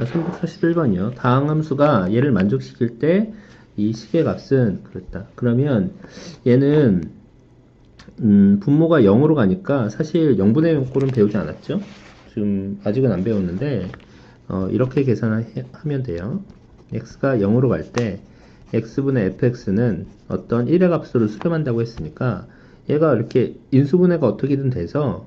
자, 341번이요. 다항 함수가 얘를 만족시킬 때 이 식의 값은 그렇다. 그러면 얘는 음, 분모가 0으로 가니까 사실 0분의 0꼴은 배우지 않았죠? 지금 아직은 안 배웠는데 어, 이렇게 계산하면 돼요. x가 0으로 갈 때 x분의 fx는 어떤 1의 값으로 수렴한다고 했으니까 얘가 이렇게 인수분해가 어떻게든 돼서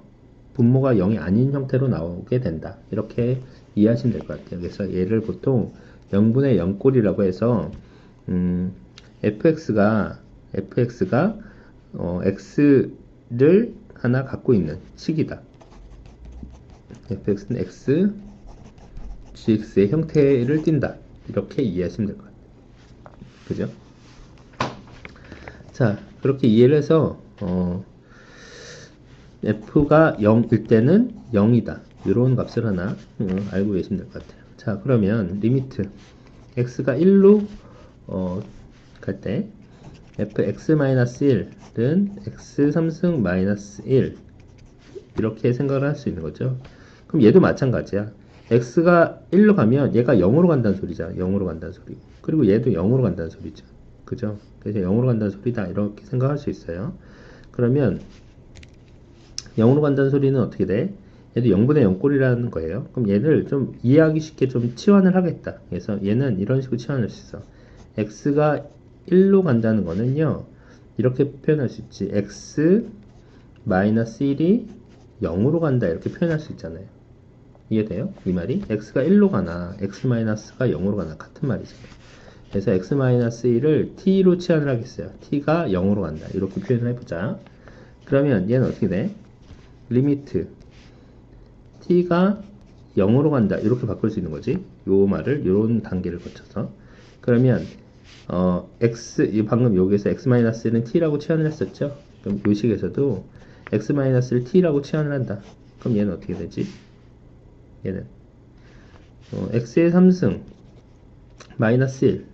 분모가 0이 아닌 형태로 나오게 된다. 이렇게 이해하시면 될 것 같아요. 그래서 얘를 보통 0분의 0꼴이라고 해서 음, fx가 fx가 어, x를 하나 갖고 있는 식이다. fx는 x, gx의 형태를 띈다. 이렇게 이해하시면 될 것 같아요. 그죠? 자, 그렇게 이해를 해서 어, f가 0일 때는 0이다. 이런 값을 하나 음, 알고 계시면 될 것 같아요. 자, 그러면 리미트 x가 1로 어, 갈 때 fx-1은 x 3승 마이너스 1 이렇게 생각을 할 수 있는 거죠. 그럼 얘도 마찬가지야. x가 1로 가면 얘가 0으로 간다는 소리잖아. 0으로 간다는 소리. 그리고 얘도 0으로 간다는 소리죠. 그죠? 그래서 0으로 간다는 소리다. 이렇게 생각할 수 있어요. 그러면 0으로 간다는 소리는 어떻게 돼? 얘도 0분의 0꼴이라는 거예요. 그럼 얘를 좀 이해하기 쉽게 좀 치환을 하겠다. 그래서 얘는 이런 식으로 치환할 수 있어. x가 1로 간다는 거는요. 이렇게 표현할 수 있지. x 마이너스 1이 0으로 간다. 이렇게 표현할 수 있잖아요. 이해돼요? 이 말이? x가 1로 가나 x 마이너스가 0으로 가나 같은 말이잖아요. 그래서 x 마이너스 1을 t로 치환을 하겠어요. t가 0으로 간다. 이렇게 표현을 해보자. 그러면 얘는 어떻게 돼? 리미트 t가 0으로 간다. 이렇게 바꿀 수 있는 거지. 요 말을 요런 단계를 거쳐서. 그러면 어, x, 방금 여기서 x-1은 t라고 치환을 했었죠? 그럼 요 식에서도 x-를 t라고 치환을 한다. 그럼 얘는 어떻게 되지? 얘는 어, x의 3승 마이너스 1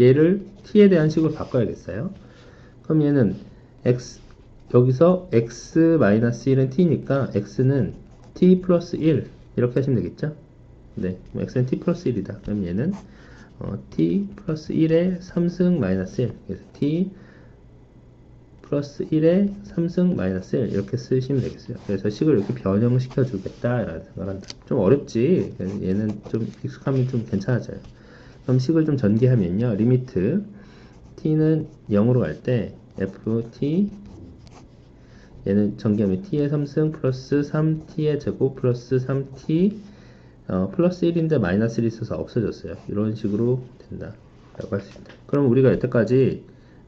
얘를 t에 대한 식으로 바꿔야겠어요. 그럼 얘는 x 여기서 x-1은 t니까 x는 t 플러스 1 이렇게 하시면 되겠죠? 네, x는 t 플러스 1이다. 그럼 얘는 어, t 플러스 1의 3승 마이너스 1 그래서 t 플러스 1의 3승 마이너스 1 이렇게 쓰시면 되겠어요. 그래서 식을 이렇게 변형시켜 주겠다 라는 생각을 한다. 좀 어렵지. 얘는 좀 익숙하면 좀 괜찮아져요. 그럼 식을 좀 전개하면요. 리미트 t는 0으로 갈 때 ft 얘는 전개하면 t의 3승 플러스 3t의 제곱 플러스 3t 어, 플러스 1인데 마이너스 1이 있어서 없어졌어요. 이런 식으로 된다. 라고 할 수 있다. 그럼 우리가 여태까지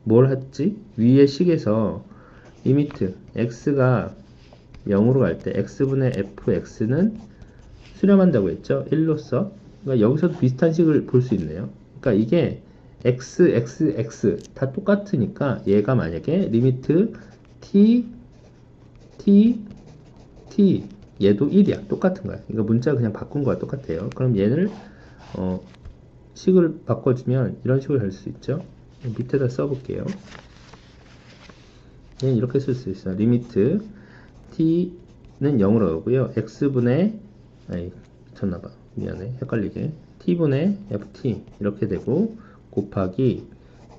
뭘 했지? 위의 식에서 리미트 x가 0으로 갈 때 x분의 fx는 수렴한다고 했죠? 1로서 그러니까 여기서도 비슷한 식을 볼 수 있네요. 그러니까 이게 x, x, x 다 똑같으니까 얘가 만약에 리미트 t, t, t 얘도 1이야. 똑같은 거야. 그러니까 문자 그냥 바꾼 거와 똑같아요. 그럼 얘를 어, 식을 바꿔주면 이런 식으로 할 수 있죠. 밑에다 써볼게요. 얘는 이렇게 쓸 수 있어요. 리미트 t는 0으로 가고요. x분의 아이 미쳤나봐. 미안해. 헷갈리게. t분의 ft 이렇게 되고 곱하기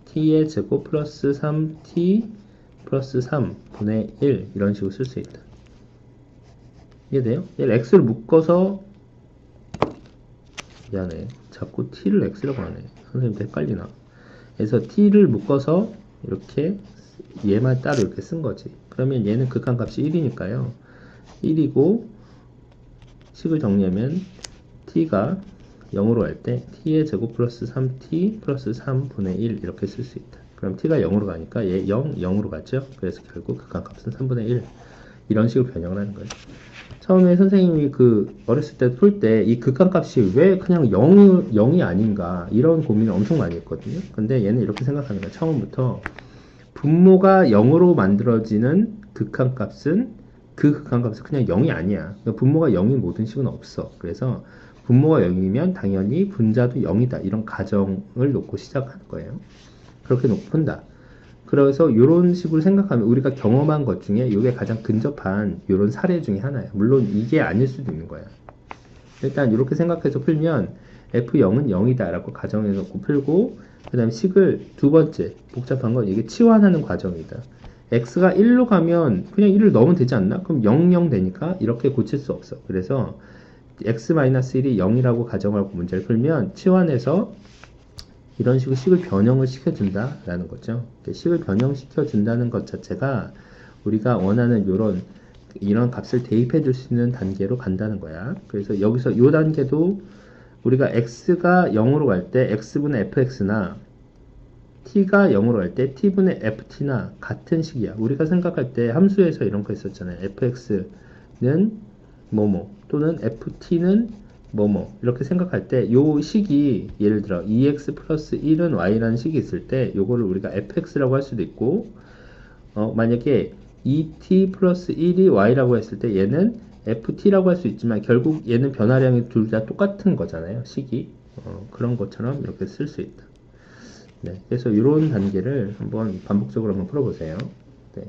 t의 제곱 플러스 3t 플러스 3분의 1 이런 식으로 쓸 수 있다. 이해돼요? 얘를 x를 묶어서 미안해. 자꾸 t를 x라고 하네. 선생님도 헷갈리나? 그래서 t를 묶어서 이렇게 얘만 따로 이렇게 쓴 거지. 그러면 얘는 극한값이 1이니까요. 1이고 식을 정리하면 t가 0으로 할 때 t의 제곱 플러스 3t 플러스 3분의 1 이렇게 쓸 수 있다 그럼 t가 0으로 가니까 얘 0, 0으로 가죠 그래서 결국 극한값은 3분의 1 이런 식으로 변형을 하는 거예요 처음에 선생님이 그 어렸을 때 풀 때 이 극한값이 왜 그냥 0, 0이 아닌가 이런 고민을 엄청 많이 했거든요. 근데 얘는 이렇게 거야. 처음부터 분모가 0으로 만들어지는 극한값은 그 극한값은 그냥 0이 아니야. 그러니까 분모가 0인 모든 식은 없어. 그래서 분모가 0이면 당연히 분자도 0이다. 이런 가정을 놓고 시작하는 거예요. 그렇게 푼다. 그래서 이런 식으로 생각하면 우리가 경험한 것 중에 이게 가장 근접한 이런 사례 중에 하나예요. 물론 이게 아닐 수도 있는 거야. 일단 이렇게 생각해서 풀면 F0은 0이다 라고 가정해 놓고 풀고 그 다음에 식을 두 번째 복잡한 건 이게 치환하는 과정이다 x가 1로 가면 그냥 1을 넣으면 되지 않나? 그럼 0, 0 되니까 이렇게 고칠 수 없어 그래서 x-1이 0이라고 가정하고 문제를 풀면 치환해서 이런 식으로 식을 변형을 시켜준다 라는 거죠 식을 변형시켜 준다는 것 자체가 우리가 원하는 이런 이런 값을 대입해 줄 수 있는 단계로 간다는 거야. 그래서 여기서 이 단계도 우리가 x가 0으로 갈 때 x분의 fx나 t가 0으로 갈 때 t분의 ft나 같은 식이야. 우리가 생각할 때 함수에서 이런 거 있었잖아요. fx는 뭐뭐 또는 ft는 뭐뭐 이렇게 생각할 때 요 식이 예를 들어 2x 플러스 1은 y라는 식이 있을 때 요거를 우리가 fx라고 할 수도 있고 어, 만약에 2t 플러스 1이 y라고 했을 때 얘는 ft라고 할 수 있지만 결국 얘는 변화량이 둘 다 똑같은 거잖아요 식이. 어, 그런 것처럼 이렇게 쓸 수 있다. 네, 그래서 이런 단계를 한번 반복적으로 한번 풀어보세요. 네.